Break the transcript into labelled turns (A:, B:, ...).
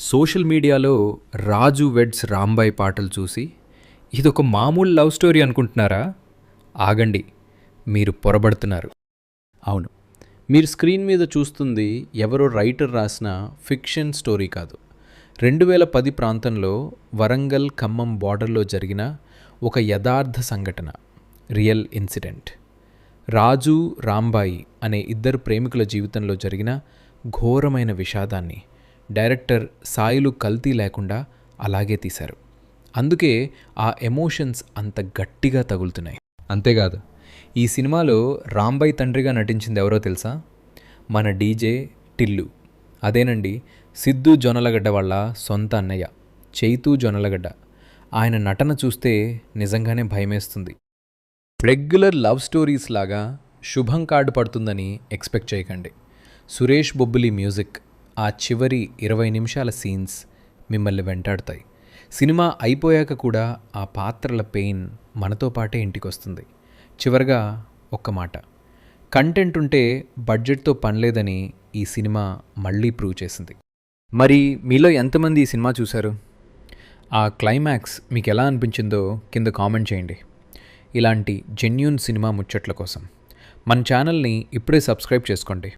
A: Social మీడియాలో రాజు weds Rambai పాటలు చూసి ఇదొక మామూలు లవ్ స్టోరీ అనుకుంటున్నారా? ఆగండి మీరు పొరబడుతున్నారు.
B: అవును. మీరు స్క్రీన్ మీద చూస్తుంది ఎవరో రైటర్ రాసిన ఫిక్షన్ స్టోరీ కాదు. రెండు వేల పది ప్రాంతంలో వరంగల్ ఖమ్మం బార్డర్లో జరిగిన ఒక యథార్థ సంఘటన రియల్ ఇన్సిడెంట్. రాజు రాంబాయి అనే ఇద్దరు ప్రేమికుల జీవితంలో జరిగిన ఘోరమైన విషాదాన్ని డైరెక్టర్ సాయిలు కల్తీ లేకుండా అలాగే తీశారు. అందుకే ఆ ఎమోషన్స్ అంత గట్టిగా తగులుతున్నాయి.
A: అంతేకాదు ఈ సినిమాలో రాంబాయ్ తండ్రిగా నటించింది ఎవరో తెలుసా? మన డీజే టిల్లు. అదేనండి సిద్ధు జొన్నలగడ్డ వాళ్ళ సొంత అన్నయ్య చైతూ జొన్నలగడ్డ ఆయన నటన చూస్తే నిజంగానే భయమేస్తుంది. రెగ్యులర్ లవ్ స్టోరీస్ లాగా శుభం కార్డు పడుతుందని ఎక్స్పెక్ట్ చేయకండి. సురేష్ బొబ్బులి మ్యూజిక్. ఆ చివరి ఇరవై నిమిషాల సీన్స్ మిమ్మల్ని వెంటాడుతాయి. సినిమా అయిపోయాక కూడా ఆ పాత్రల పెయిన్ మనతో పాటే ఇంటికొస్తుంది. చివరగా ఒక్క మాట. కంటెంట్ ఉంటే బడ్జెట్తో పనిలేదని ఈ సినిమా మళ్ళీ ప్రూవ్ చేసింది. మరి మీలో ఎంతమంది ఈ సినిమా చూశారు? ఆ క్లైమాక్స్ మీకు ఎలా అనిపించిందో కింద కామెంట్ చేయండి. ఇలాంటి జెన్యున్ సినిమా ముచ్చట్ల కోసం. మన ఛానల్ని ఇప్పుడే సబ్స్క్రైబ్ చేసుకోండి.